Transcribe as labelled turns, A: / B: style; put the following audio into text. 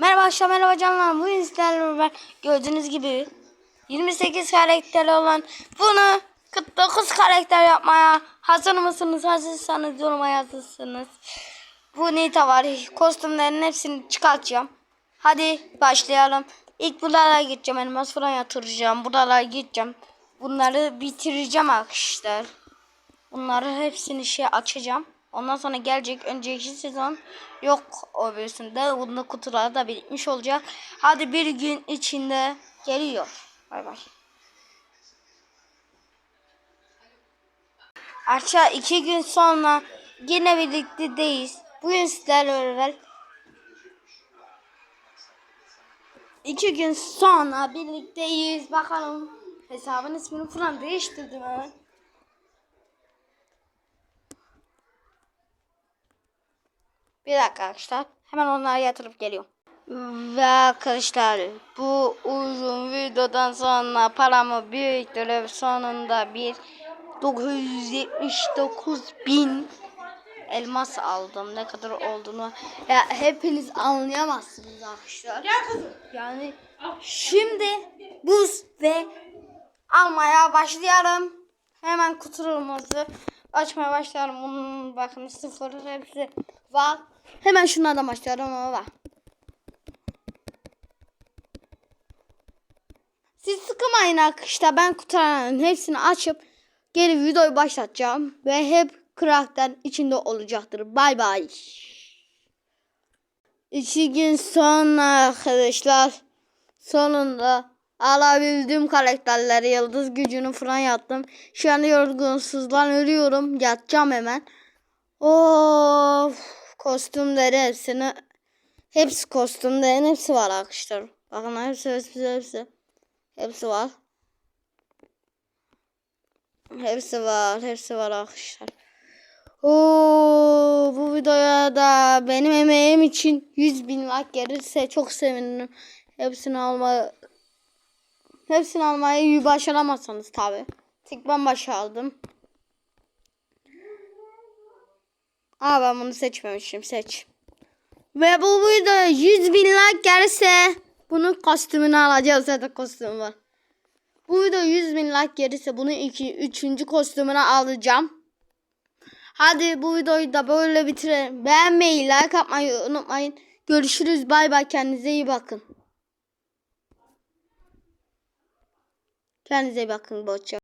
A: Merhaba arkadaşlar merhaba canlar. Bugün sizlerle beraber gördüğünüz gibi 28 karakteri olan bunu 49 karakter yapmaya hazır mısınız? Hazırsanız yoruma yazırsınız. Bu Nita var. Kostümlerin hepsini çıkartacağım. Hadi başlayalım. İlk buralara gideceğim. Elmas falan yatıracağım. Buralara gideceğim. Bunları bitireceğim arkadaşlar. Bunları hepsini şey açacağım. Ondan sonra gelecek önceki sezon yok o birisinde. Bunda kutular da birikmiş olacak. Hadi bir gün içinde geliyor. Bay bay. Aşağı iki gün sonra yine birlikteyiz. Bugün sizlerle beraber iki gün sonra birlikteyiz. Bakalım hesabın ismini falan değiştirdim hemen. Bir dakika arkadaşlar. Hemen onları yatırıp geliyorum. Ve arkadaşlar bu uzun videodan sonra paramı biriktirip sonunda bir 979 bin elmas aldım. Ne kadar olduğunu ya hepiniz anlayamazsınız arkadaşlar.
B: Gel kızım.
A: Yani şimdi buz ve almaya başlayalım. Hemen kutularımızı açmaya başlayalım. Bunun bakın sıfır hepsi var. Hemen şunlardan başlayalım ama var. Siz sıkılmayın arkadaşlar. Ben kutuların hepsini açıp geri videoyu başlatacağım. Ve hep karakter içinde olacaktır. Bay bay. İki gün sonra arkadaşlar sonunda alabildiğim karakterleri yıldız gücünü falan yaptım. Şu anda yorgunsuzdan ölüyorum. Yatacağım hemen. Of kostümleri hepsini hepsi kostümlerin hepsi var arkadaşlar. Bakın hepsi hepsi hepsi. Hepsi var. Hepsi var. Hepsi var arkadaşlar. Oo, bu videoya da benim emeğim için 100 bin like gelirse çok sevinirim. Hepsini alma hepsini almayı başaramazsanız tabi. Tek ben başardım. Aa ben bunu seçmemişim. Seç. Ve bu videoya 100 bin like gelirse bunun kostümünü alacağız. Zaten kostüm var. Bu video 100 bin like gelirse bunun iki, üçüncü kostümünü alacağım. Hadi bu videoyu da böyle bitirelim. Beğenmeyi, like atmayı unutmayın. Görüşürüz. Bay bay. Kendinize iyi bakın. Kendinize bakın. Hoşça